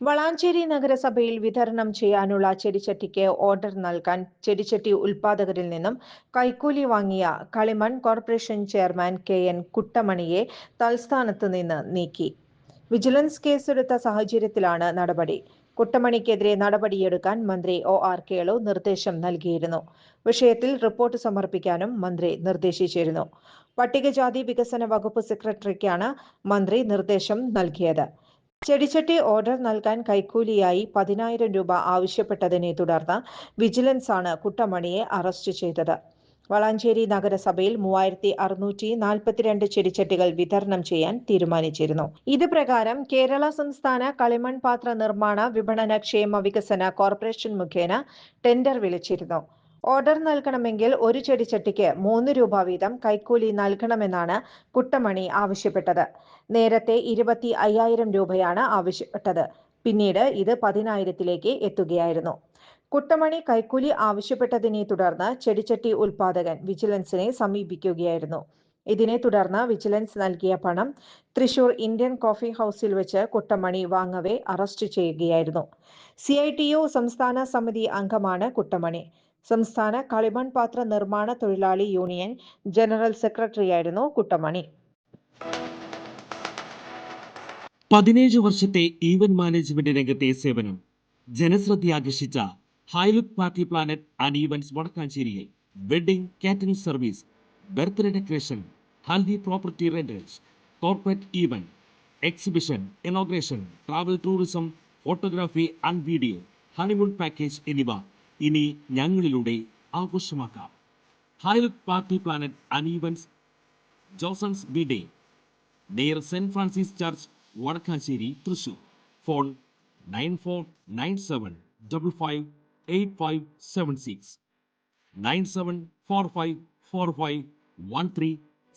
വളാഞ്ചേരി നഗരസഭയിൽ വിതരണം ചെയ്യാനുള്ള ചെടിച്ചട്ടിക്ക് ഓർഡർ നൽകാൻ ചെടിച്ചട്ടി ഉൽപാദകരിൽ നിന്നും കൈക്കൂലി വാങ്ങിയ കളിമൺ കോർപ്പറേഷൻ ചെയർമാൻ കെ എൻ കുട്ടമണിയെ തൽസ്ഥാനത്ത് നിന്ന് നീക്കി. വിജിലൻസ് കേസെടുത്ത സാഹചര്യത്തിലാണ് നടപടി. കുട്ടമണിക്കെതിരെ നടപടിയെടുക്കാൻ മന്ത്രി ഒ ആർ കേളു നിർദ്ദേശം നൽകിയിരുന്നു. വിഷയത്തിൽ റിപ്പോർട്ട് സമർപ്പിക്കാനും മന്ത്രി നിർദ്ദേശിച്ചിരുന്നു. പട്ടികജാതി വികസന വകുപ്പ് സെക്രട്ടറിക്കാണ് മന്ത്രി നിർദ്ദേശം നൽകിയത്. ചെടിച്ചട്ടി ഓർഡർ നൽകാൻ കൈക്കൂലിയായി പതിനായിരം രൂപ ആവശ്യപ്പെട്ടതിനെ തുടർന്ന് വിജിലൻസ് ആണ് കുട്ടമണിയെ അറസ്റ്റ് ചെയ്തത്. വളാഞ്ചേരി നഗരസഭയിൽ മൂവായിരത്തി അറുന്നൂറ്റി നാൽപ്പത്തിരണ്ട് ചെടിച്ചട്ടികൾ വിതരണം ചെയ്യാൻ തീരുമാനിച്ചിരുന്നു. ഇത് പ്രകാരം കേരള സംസ്ഥാന കളിമൺ പാത്ര നിർമ്മാണ വിപണന ക്ഷേമ വികസന കോർപ്പറേഷൻ മുഖേന ടെൻഡർ വിളിച്ചിരുന്നു. ഓർഡർ നൽകണമെങ്കിൽ ഒരു ചെടിച്ചട്ടിക്ക് മൂന്ന് രൂപ വീതം കൈക്കൂലി നൽകണമെന്നാണ് കുട്ടമണി ആവശ്യപ്പെട്ടത്. നേരത്തെ ഇരുപത്തി അയ്യായിരം രൂപയാണ് ആവശ്യപ്പെട്ടത്. പിന്നീട് ഇത് പതിനായിരത്തിലേക്ക് എത്തുകയായിരുന്നു. കുട്ടമണി കൈക്കൂലി ആവശ്യപ്പെട്ടതിനെ തുടർന്ന് ചെടിച്ചട്ടി ഉൽപാദകൻ വിജിലൻസിനെ സമീപിക്കുകയായിരുന്നു. ഇതിനെ തുടർന്ന് വിജിലൻസ് നൽകിയ പണം തൃശൂർ ഇന്ത്യൻ കോഫി ഹൗസിൽ വെച്ച് കുട്ടമണി വാങ്ങവെ അറസ്റ്റ് ചെയ്യുകയായിരുന്നു. സി ഐ ടി യു സംസ്ഥാന സമിതി അംഗമാണ് കുട്ടമണി. സംസ്ഥാന കളിമൺ പാത്ര നിർമ്മാണ തൊഴിലാളി യൂണിയൻ ജനറൽ സെക്രട്ടറിയായിരുന്നു കുട്ടമണി. പതിനേഴ് വർഷത്തെ ഈവന്റ് മാനേജ്മെന്റ് രംഗത്തെ സേവനം. ജനശ്രദ്ധ ആകർഷിച്ച Highlook party planet and events വടക്കാഞ്ചേരിയിൽ wedding catering service birthday decoration haldi property renters corporate event exhibition inauguration travel tourism photography and video honeymoon package എന്നിവ ഇനി ഞങ്ങളിലൂടെ ആഘോഷമാക്കാം. Highlook party planet അനീവൻസ് Johnsons B day near Saint Francis church Vadakkanchery Thrissur phone nine four nine seven double five eight five seven six nine seven four five four five one three